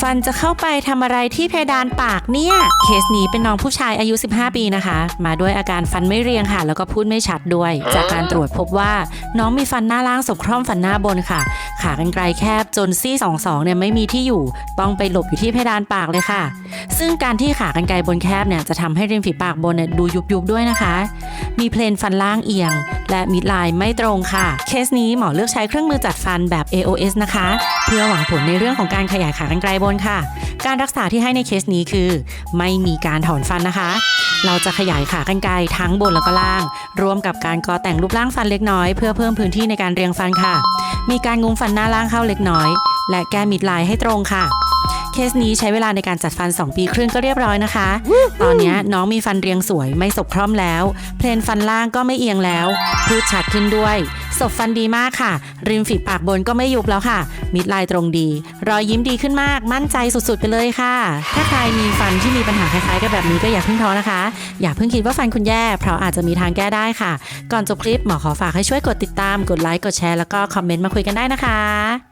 ฟันจะเข้าไปทำอะไรที่เพดานปากเนี่ย เคสนี้เป็นน้องผู้ชายอายุ 15 ปีนะคะ มาด้วยอาการฟันไม่เรียงค่ะ แล้วก็พูดไม่ชัดด้วย จากการตรวจพบว่าน้องมีฟันหน้าล่างสบคร่อมฟันหน้าบนค่ะ ขากรรไกรแคบจนซี่สองสองเนี่ยไม่มีที่อยู่ ต้องไปหลบอยู่ที่เพดานปากเลยค่ะ ซึ่งการที่ขากรรไกรบนแคบเนี่ยจะทำให้ริมฝีปากบนเนี่ยดูยุบๆด้วยนะคะ มีเพลนฟันล่างเอียง และมิดไลน์ไม่ตรงค่ะ เคสนี้หมอเลือกใช้เครื่องมือจัดฟันแบบ AOS นะคะ เพื่อหวังผลในเรื่องของการขยายขากรรไกรบนค่ะ การรักษาที่ให้ในเคสนี้คือ ไม่มีการถอนฟันนะคะ เราจะขยายขากรรไกรทั้งบนแล้วก็ล่าง รวมกับการกอแต่งรูปร่างฟันเล็กน้อยเพื่อเพิ่มพื้นที่ในการเรียงฟันค่ะ มีการงุ้มฟันหน้าล่างเข้าเล็กน้อย และแก้มิดไลน์ให้ตรงค่ะ เคสนี้ใช้เวลาในการจัดฟัน 2 ปีครึ่งก็เรียบร้อยนะคะ ตอนนี้น้องมีฟันเรียงสวยไม่สบพร่อมแล้ว เพลนฟันล่างก็ไม่เอียงแล้ว พูดชัดขึ้นด้วยศบฟันดีมากค่ะ ริมฝีปากบนก็ไม่ยุบแล้วค่ะ มิดไลน์ตรงดี รอยยิ้มดีขึ้นมาก มั่นใจสุดๆไปเลยค่ะ ถ้าใครมีฟันที่มีปัญหาคล้ายๆกับแบบนี้ก็อย่าเพิ่งท้อนะคะ อย่าเพิ่งคิดว่าฟันคุณแย่ เพราะอาจจะมีทางแก้ได้ค่ะ ก่อนจบคลิปหมอขอฝากให้ช่วยกดติดตาม กดไลค์ กดแชร์ แล้วก็คอมเมนต์มาคุยกันได้นะคะ